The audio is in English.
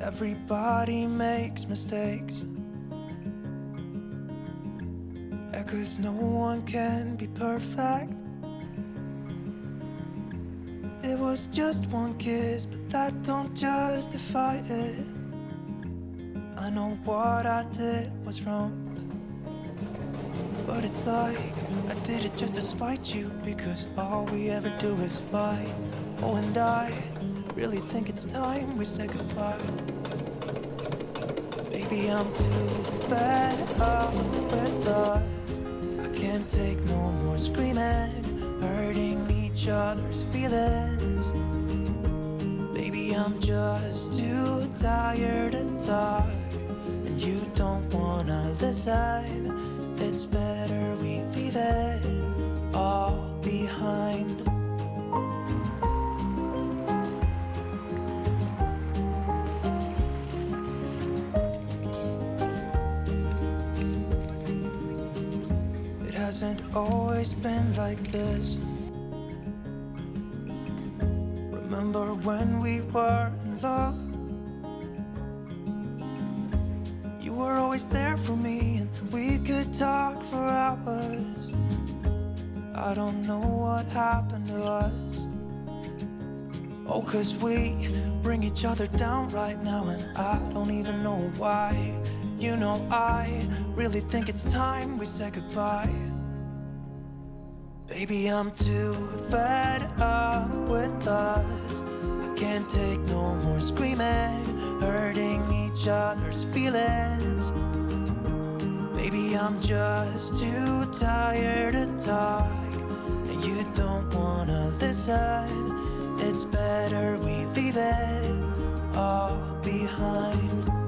Everybody makes mistakes. Yeah, cause no one can be perfect. It was just one kiss, but that don't justify it. I know what I did was wrong. But it's like I did it just to spite you because all we ever do is fight. Oh, and I really think it's time we say goodbye. Maybe I'm too fed up with us. I can't take no more screaming, hurting each other's feelings. Maybe I'm just too tired to talk, and you don't wanna listen. Hasn't always been like this. Remember when we were in love? You were always there for me, and we could talk for hours. I don't know what happened to us. Oh, cause we bring each other down right now, and I don't even know why. You know, I really think it's time we say goodbye. Baby, I'm too fed up with us. I can't take no more screaming, hurting each other's feelings. Baby, I'm just too tired to talk, and you don't wanna listen. It's better we leave it all behind.